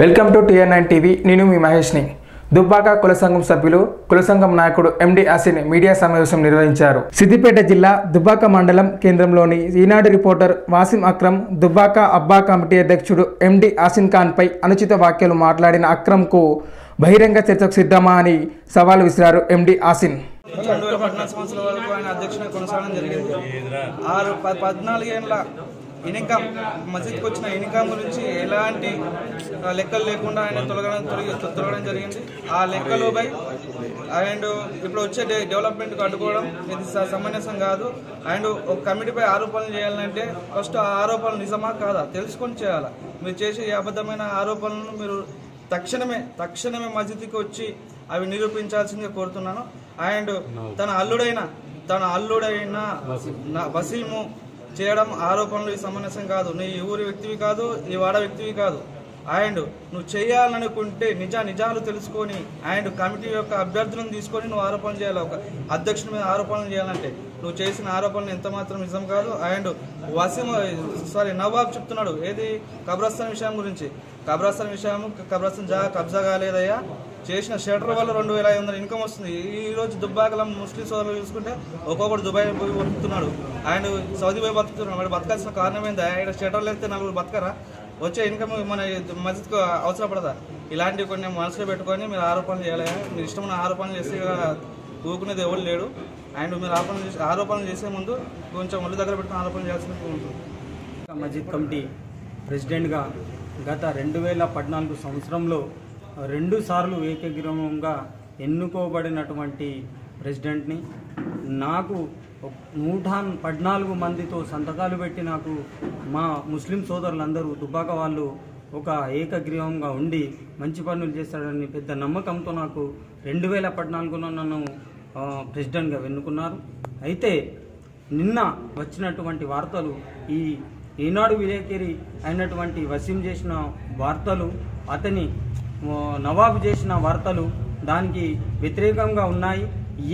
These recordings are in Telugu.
Welcome to TR nine TV. నేను మీ మహేష్ని. దుబ్బాక కుల సంఘం సభ్యులు కుల సంఘం నాయకుడు ఎండి అసిన్ మీడియా సమావేశం నిర్వహించారు. సిద్దిపేట జిల్లా దుబ్బాక మండలం కేంద్రంలోని ఈనాడు రిపోర్టర్ వాసిం అక్రమ్ దుబ్బాక అబ్బా కమిటీ అధ్యక్షుడు ఎండి ఆసిన్ ఖాన్ పై అనుచిత వ్యాఖ్యలు మాట్లాడిన అక్రమ్కు బహిరంగ చర్చకు సిద్ధమా అని సవాల్ విసిరారు ఎండి ఆసిన్. రెండు వేల పద్నాలుగు సంవత్సరాల వరకు ఆయన అధ్యక్షునిగా కొనసాగడం జరిగింది. ఆరు పద్నాలుగేళ్ళ ఇన్కమ్ మసీద్కి వచ్చిన ఇన్కమ్ గురించి ఎలాంటి లెక్కలు లేకుండా ఆయన తొలగడం తొలగి తొలగడం జరిగింది. ఆ లెక్కలోపై అండ్ ఇప్పుడు వచ్చే డె- డెవలప్మెంట్కి అడ్డుకోవడం ఇది స- సమంజసం కాదు. అండ్ ఒక కమిటీపై ఆరోపణలు చేయాలంటే ఫస్ట్ ఆ ఆరోపణలు నిజమా కాదా? తెలుసుకొని చేయాలి? మీరు చేసే అబద్ధమైన ఆరోపణలను మీరు తక్షణమే తక్షణమే మసీద్కి వచ్చి అవి నిరూపించాల్సిందిగా కోరుతున్నాను. అండ్ తన అల్లుడైన తన అల్లుడైన నా- వసీము చేయడం ఆరోపణలు ఈ సమంజసం కాదు. నీ ఊరి వ్యక్తివి కాదు నీ వాడ వ్యక్తివి కాదు. అండ్ నువ్వు చేయాలనుకుంటే నిజ నిజాలు తెలుసుకొని అండ్ కమిటీ యొక్క అభ్యర్థులను తీసుకొని నువ్వు ఆరోపణలు చేయాలి. ఒక అధ్యక్షుని మీద ఆరోపణలు చేయాలంటే నువ్వు చేసిన ఆరోపణలు ఎంత మాత్రం నిజం కాదు. అండ్ వసీం సారీ నవాబ్ చెప్తున్నాడు. ఏది? కబ్రస్థాన్ విషయం గురించి. కబ్రస్థాన్ విషయం కబ్రస్థాన్ జా కబ్జా కాలేదయ్యా. చేసిన షటర్ వల్ల రెండు వేల ఐదు వందల ఇన్కమ్ వస్తుంది. ఈ రోజు దుబ్బాకలం ముస్లిం సోదరులు చూసుకుంటే ఒక్కొక్కడు దుబాయ్ పోయి బతుకుతున్నాడు. అండ్ సౌదీ పోయి బతుకుతున్నాడు. వాడు బతకాల్సిన కారణం ఏందా? ఆయన షటర్లు వెళ్తే నలుగురు బతకరా? వచ్చే ఇన్కమ్ మన మస్జిద్కు అవసరపడదా? ఇలాంటివి కొన్ని మనసులో పెట్టుకొని మీరు ఆరోపణలు చేయాలి మీరు ఇష్టమైన ఆరోపణలు చేస్తే ఊకునేది ఊరుకునేది ఎవరు లేడు. అండ్ మీరు ఆరోపణలు చేసి ఆరోపణలు చేసే ముందు కొంచెం ఒళ్ళు దగ్గర పెట్టుకుని ఆరోపణ చేయాల్సిన ఉంటుంది. మస్జిద్ కమిటీ ప్రెసిడెంట్గా గత రెండు వేల పద్నాలుగు సంవత్సరంలో రెండు సార్లు ఏకగ్రీవంగా ఎన్నుకోబడినటువంటి ప్రెసిడెంట్ని నాకు నూట పద్నాలుగు మందితో సంతకాలు పెట్టి నాకు మా ముస్లిం సోదరులందరూ దుబ్బాక వాళ్ళు ఒక ఏకగ్రీవంగా ఉండి మంచి పనులు చేస్తాడని పెద్ద నమ్మకంతో నాకు రెండు వేల పద్నాలుగులో నన్ను ప్రెసిడెంట్గా వెన్నుకున్నారు. అయితే నిన్న వచ్చినటువంటి వార్తలు ఈ ఈనాడు విలేకరి అయినటువంటి వసీం చేసిన వార్తలు అతని నవాబు చేసిన వార్తలు దానికి వ్యతిరేకంగా ఉన్నాయి.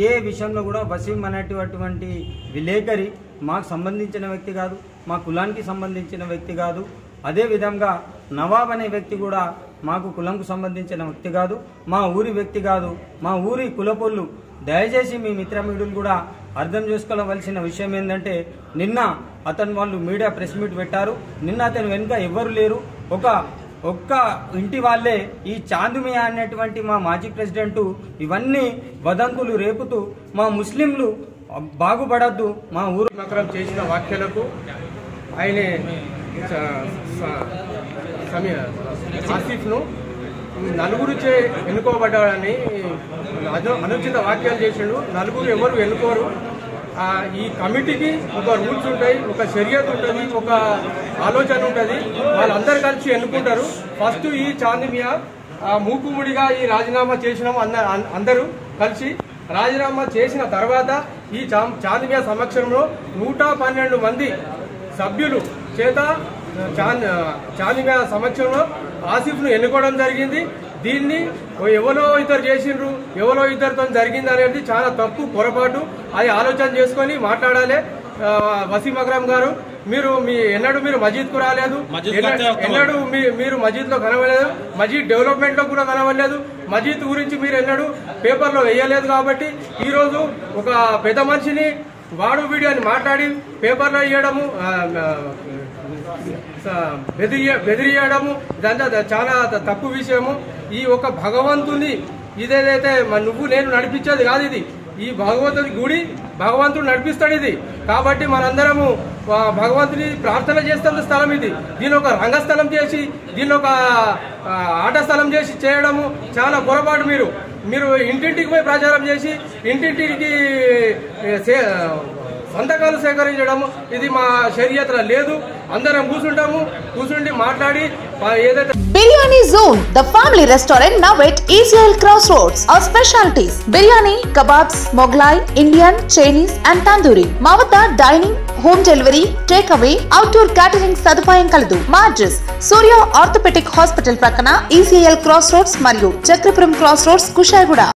ఏ విషయంలో కూడా వసీం అనేటటువంటి విలేకరి మాకు సంబంధించిన వ్యక్తి కాదు మా కులానికి సంబంధించిన వ్యక్తి కాదు. అదేవిధంగా నవాబ్ అనే వ్యక్తి కూడా మాకు కులంకు సంబంధించిన వ్యక్తి కాదు మా ఊరి వ్యక్తి కాదు. మా ఊరి కులపొల్లు దయచేసి మీ మిత్రమీడులు కూడా అర్థం చేసుకోవలసిన విషయం ఏంటంటే నిన్న అతను వాళ్ళు మీడియా ప్రెస్ మీట్ పెట్టారు. నిన్న అతను వెనుక ఎవ్వరు లేరు. ఒక ఒక్క ఇంటి వాళ్ళే ఈ చాందుమియా అనేటువంటి మా మాజీ ప్రెసిడెంట్ ఇవన్నీ వదంతులు రేపుతూ మా ముస్లింలు బాగుపడద్దు మా ఊరు. మకరం చేసిన వ్యాఖ్యలకు ఆయన ఆసిఫ్ను నలుగురు చే ఎన్నుకోబడ్డాడని అనుచిత వాక్యాలు చేసిండు. నలుగురు ఎవరు ఎన్నుకోరు? ఈ కమిటీకి ఒక రూల్స్ ఉంటాయి ఒక షరియత్ ఉంటుంది ఒక ఆలోచన ఉంటుంది. వాళ్ళందరూ కలిసి ఎన్నుకుంటారు. ఫస్ట్ ఈ చాందిమియా మూకుముడిగా ఈ రాజీనామా చేసినాము అందరూ కలిసి. రాజీనామా చేసిన తర్వాత ఈ చాందిమియా సమక్షంలో నూట పన్నెండు మంది సభ్యులు చేత చాందిమియా సమక్షంలో ఆసిఫ్ను ఎన్నుకోవడం జరిగింది. దీన్ని ఎవరో ఇద్దరు చేసిండ్రు ఎవరో ఇద్దరితో జరిగింది అనేది చాలా తప్పు పొరపాటు. అది ఆలోచన చేసుకొని మాట్లాడాలి. వసీం అక్రమ్ గారు మీరు మీ ఎన్నడూ మీరు మజీద్కు రాలేదు. ఎన్న- ఎన్నడూ మీ- మీరు మజీద్లో కనవలేదు మజీద్ డెవలప్మెంట్లో కూడా కనవలేదు మజీద్ గురించి మీరు ఎన్నడూ పేపర్లో వేయలేదు కాబట్టి ఈ రోజు ఒక పెద్ద మనిషిని వాడు వీడియో అని మాట్లాడి పేపర్లో వేయడము బెదిరియడము ఇదంతా చాలా తప్పు విషయము. ఈ ఒక భగవంతుని ఇదేదైతే నువ్వు నేను నడిపించేది కాదు ఇది. ఈ భగవంతుడి గుడి భగవంతుడు నడిపిస్తాడు ఇది. కాబట్టి మనందరము భగవంతుని ప్రార్థన చేస్తున్న స్థలం ఇది. దీని ఒక రంగస్థలం చేసి దీని ఒక ఆట స్థలం చేసి చేయడము చాలా పొరపాటు మీరు. మీరు ఇంటింటికి పోయి ప్రచారం చేసి ఇంటింటికి సే- సంతకాలు సేకరించడము ఇది మా షరియత్లో లేదు. అందరం కూర్చుంటాము కూర్చుండి మాట్లాడి biryani zone the family restaurant family restaurant now at ECL Crossroads. Our specialties biryani, kebabs, Moglai, Indian, Chinese, and మా వద్ద dining home delivery take away outdoor catering సదుపాయం కలదు. మా అడ్రస్ సూర్య ఆర్థోపెటిక్ హాస్పిటల్ ప్రక్కన ఈసీఎల్ క్రాస్ రోడ్స్ మరియు చక్రపురం క్రాస్ రోడ్స్ కుషాయిగూడ.